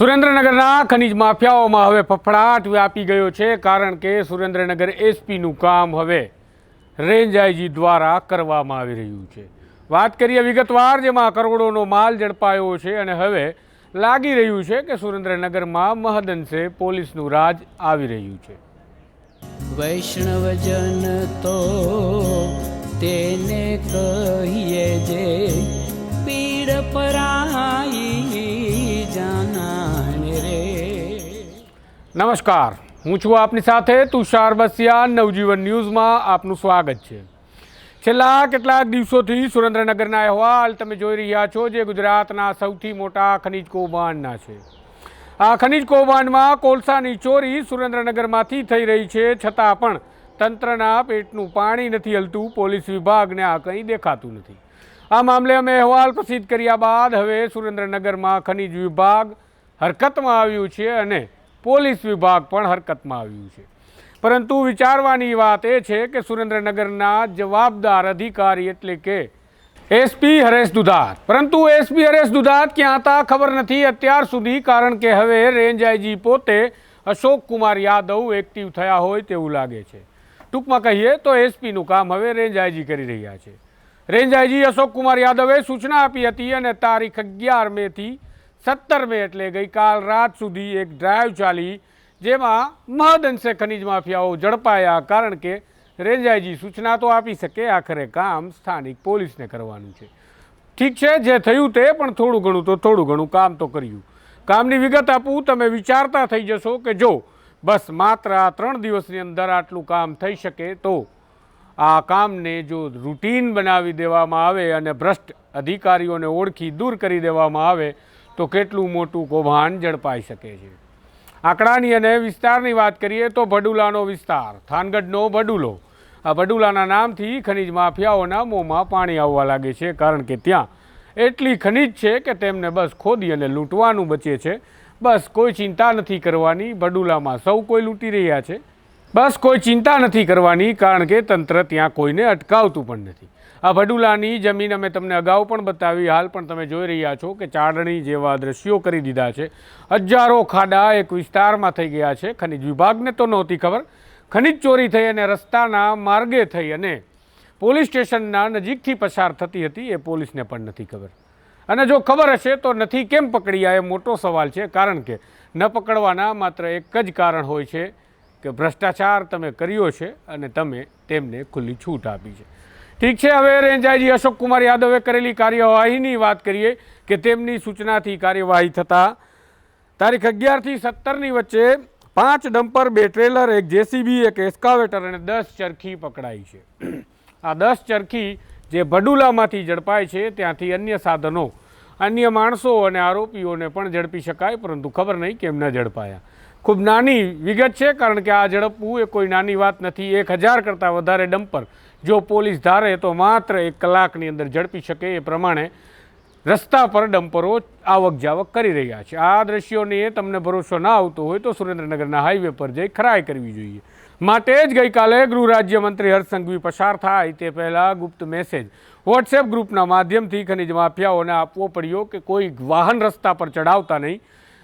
સુરેન્દ્રનગરના ખનીજ માફિયાઓમાં હવે ફફડાટ વ્યાપી ગયો છે કારણ કે સુરેન્દ્રનગર એસપીનું કામ હવે રેન્જ આઈજી દ્વારા કરવામાં આવી રહ્યું છે. વાત કરીએ વિગતવાર, જેમાં કરોડોનો માલ ઝડપાયો છે અને હવે લાગી રહ્યું છે કે સુરેન્દ્રનગરમાં મહદંશે પોલીસનું રાજ આવી રહ્યું છે. વૈષ્ણવજન તો તેને કહીએ જે પીડ પરાઈ નમસ્કાર. હું છું આપની સાથે તુષાર બસિયા. નવજીવન ન્યૂઝમાં આપનું સ્વાગત છે. છેલ્લા કેટલાક દિવસોથી સુરેન્દ્રનગરના અહેવાલ તમે જોઈ રહ્યા છો જે ગુજરાતના સૌથી મોટા ખનિજ કૌભાંડના છે. આ ખનિજ કૌભાંડમાં કોલસાની ચોરી સુરેન્દ્રનગરમાંથી થઈ રહી છે. છતાં પણ તંત્રના પેટનું પાણી નથી હલતું. પોલીસ વિભાગને આ કંઈ દેખાતું નથી. આ મામલે અમે અહેવાલ પ્રસિદ્ધ કર્યા બાદ હવે સુરેન્દ્રનગરમાં ખનિજ વિભાગ હરકતમાં આવ્યું છે અને પોલીસ વિભાગ પણ હરકતમાં આવ્યું છે. પરંતુ વિચારવાની વાત એ છે કે સુરેન્દ્રનગરના જવાબદાર અધિકારી એટલે કે એસપી હરેશ દુધાત. પરંતુ એસપી હરેશ દુધાત ક્યાં હતા ખબર નથી અત્યાર સુધી, કારણ કે હવે રેન્જ આઈજી પોતે અશોક કુમાર યાદવ એક્ટિવ થયા હોય તેવું લાગે છે. ટૂંકમાં કહીએ તો એસપીનું કામ હવે રેન્જ આઈજી કરી રહ્યા છે. રેન્જ આઈજી અશોક કુમાર યાદવે સૂચના આપી હતી અને તારીખ અગિયાર મેથી સત્તર મે એટલે ગઈકાલ રાત સુધી એક ડ્રાઈવ ચાલી, જેમાં મહદઅંશે ખનિજ માફિયાઓ ઝડપાયા કારણ કે રેંજાઈજી સૂચના તો આપી શકે આખરે કામ સ્થાનિક પોલીસને કરવાનું છે. ઠીક છે, જે થયું તે, પણ થોડું ઘણું તો થોડું ઘણું કામ તો કર્યું. કામની વિગત આપું, તમે વિચારતા થઈ જશો કે જો બસ માત્ર આ ત્રણ દિવસની અંદર આટલું કામ થઈ શકે તો આ કામને જો રૂટીન બનાવી દેવામાં આવે અને ભ્રષ્ટ અધિકારીઓને ઓળખી દૂર કરી દેવામાં આવે તો કેટલું મોટું કૌભાંડ ઝડપાઈ શકે છે. આંકડાની અને વિસ્તારની વાત કરીએ તો ભડુલાનો વિસ્તાર, થાનગઢનો ભડુલો. આ ભડુલાના નામથી ખનિજ માફિયાઓના મોંમાં પાણી આવવા લાગે છે કારણ કે ત્યાં એટલી ખનિજ છે કે તેમને બસ ખોદી અને લૂંટવાનું બચે છે. બસ કોઈ ચિંતા નથી કરવાની, ભડુલામાં સૌ કોઈ લૂંટી રહ્યા છે. બસ કોઈ ચિંતા નથી કરવાની કારણ કે તંત્ર ત્યાં કોઈને અટકાવતું પણ નથી. આ વડુલાની જમીન અમે તમને અગાઉ પણ બતાવી, હાલ પણ તમે જોઈ રહ્યા છો કે ચારણી જેવા દ્રશ્યો કરી દીધા છે. હજારો ખાડા એક વિસ્તારમાં થઈ ગયા છે. ખનિજ વિભાગને તો નહોતી ખબર. ખનિજ ચોરી થઈ અને રસ્તાના માર્ગે થઈ અને પોલીસ સ્ટેશનના નજીકથી પસાર થતી હતી, એ પોલીસને પણ નથી ખબર. અને જો ખબર હશે તો નથી કેમ પકડ્યા એ મોટો સવાલ છે. કારણ કે ન પકડવાના માત્ર એક જ કારણ હોય છે કે ભ્રષ્ટાચાર તમે કર્યો છે અને તમે તેમને ખુલ્લી છૂટ આપી છે. ઠીક છે, હવે રેન્જાઈજી અશોક કુમાર યાદવે કરેલી કાર્યવાહીની વાત કરીએ કે તેમની સૂચનાથી કાર્યવાહી થતાં. તારીખ અગિયારથી સત્તરની વચ્ચે પાંચ ડમ્પર, બે ટ્રેલર, એક જેસીબી, એક એસ્કાવેટર અને દસ ચરખી પકડાઈ છે. આ દસ ચરખી જે ભડુલામાંથી ઝડપાય છે, ત્યાંથી અન્ય સાધનો, અન્ય માણસો અને આરોપીઓને પણ ઝડપી શકાય, પરંતુ ખબર નહીં કેમ ન ઝડપાયા. ખૂબ નાની વિગત છે, કારણ કે આ ઝડપવું એ કોઈ નાની વાત નથી. એક હજાર કરતાં વધારે ડમ્પર જો પોલીસ ધારે તો માત્ર એક કલાકની અંદર ઝડપી શકે એ પ્રમાણે રસ્તા પર ડમ્પરો આવક જાવક કરી રહ્યા છે. આ દ્રશ્યોને તમને ભરોસો ના આવતો હોય તો સુરેન્દ્રનગરના હાઈવે પર જઈ ખરાઈ કરવી જોઈએ. માટે જ ગઈકાલે ગૃહ રાજ્યમંત્રી હર્ષ સંઘવી પસાર થાય તે પહેલાં ગુપ્ત મેસેજ વોટ્સએપ ગ્રુપના માધ્યમથી ખનિજ માફિયાઓને આપવો પડ્યો કે કોઈ વાહન રસ્તા પર ચડાવતા નહીં.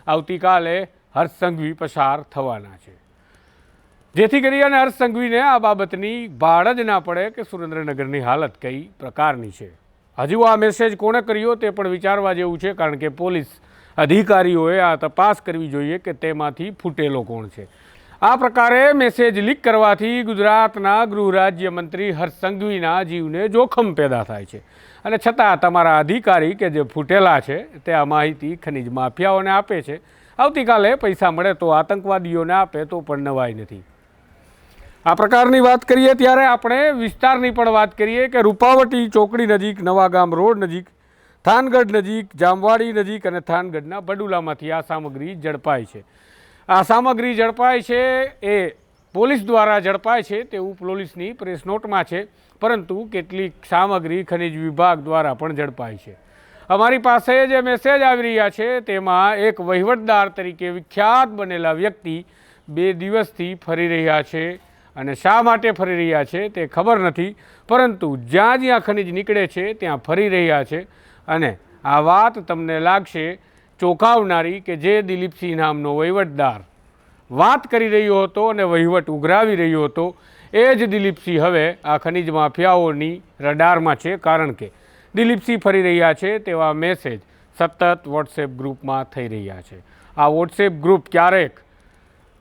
આવતીકાલે હર્ષસંઘવી પસાર થવાના છે. જેથી કરી અને હર્ષ સંઘવીને આ બાબતની ભાડ જ ના પડે કે સુરેન્દ્રનગરની હાલત કઈ પ્રકારની છે. હજુ આ મેસેજ કોણે કર્યો તે પણ વિચારવા જેવું છે, કારણ કે પોલીસ અધિકારીઓએ આ તપાસ કરવી જોઈએ કે તેમાંથી ફૂટેલો કોણ છે. આ પ્રકારે મેસેજ લીક કરવાથી ગુજરાતના ગૃહ રાજ્યમંત્રી હર્ષ સંઘવીના જીવને જોખમ પેદા થાય છે. અને છતાં તમારા અધિકારી કે જે ફૂટેલા છે, તે આ માહિતી ખનિજ માફિયાઓને આપે છે. આવતીકાલે પૈસા મળે તો આતંકવાદીઓને આપે તો પણ નવાઈ નથી. આ પ્રકારની વાત કરીએ ત્યારે આપણે વિસ્તારની પણ વાત કરીએ કે રૂપાવટી ચોકડી નજીક, નવાગામ રોડ નજીક, થાનગઢ નજીક, જામવાડી નજીક અને થાનગઢના બડુલામાંથી આ સામગ્રી ઝડપાય છે. આ સામગ્રી ઝડપાય છે એ પોલીસ દ્વારા ઝડપાય છે તેવું પોલીસની પ્રેસ નોટમાં છે, પરંતુ કેટલીક સામગ્રી ખનિજ વિભાગ દ્વારા પણ ઝડપાય છે. અમારી પાસે જે મેસેજ આવી રહ્યા છે તેમાં એક વહીવટદાર તરીકે વિખ્યાત બનેલા વ્યક્તિ બે દિવસથી ફરી રહ્યા છે. અને શા માટે ફરી રહ્યા છે તે ખબર નથી, પરંતુ જ્યાં જ્યાં ખનિજ નીકળે છે ત્યાં ફરી રહ્યા છે. અને આ વાત તમને લાગશે ચોંકાવનારી કે જે દિલીપસિંહ નામનો વહીવટદાર વાત કરી રહ્યો હતો અને વહીવટ ઉઘરાવી રહ્યો હતો, એ જ દિલીપસિંહ હવે આ ખનિજ માફિયાઓની રડારમાં છે. કારણ કે દિલીપસિંહ ફરી રહ્યા છે તેવા મેસેજ સતત વોટ્સએપ ગ્રુપમાં થઈ રહ્યા છે. આ વોટ્સએપ ગ્રુપ ક્યારેક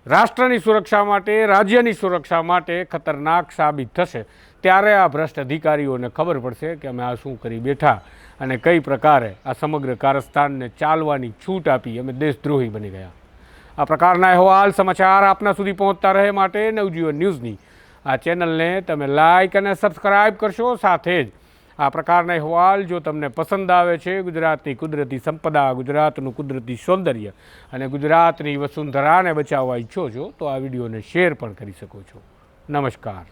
રાષ્ટ્રની સુરક્ષા માટે, રાજ્યની સુરક્ષા માટે ખતરનાક સાબિત થશે. ત્યારે આ ભ્રષ્ટ અધિકારીઓને ખબર પડશે કે અમે આ શું કરી બેઠા અને કઈ પ્રકારે આ સમગ્ર કારસ્તાનને ચાલવાની છૂટ આપી અમે દેશદ્રોહી બની ગયા. આ પ્રકારના અહેવાલ સમાચાર આપના સુધી પહોંચતા રહે માટે નવજીવન ન્યૂઝની આ ચેનલને તમે લાઇક અને સબસ્ક્રાઇબ કરશો. સાથે જ આ પ્રકારના અહેવાલ જો તમને પસંદ આવે છે, ગુજરાતની કુદરતી સંપદા, ગુજરાતનું કુદરતી સૌંદર્ય અને ગુજરાતની વસુંધરાને બચાવવા ઈચ્છો છો, તો આ વિડીયોને શેર પણ કરી શકો છો. નમસ્કાર.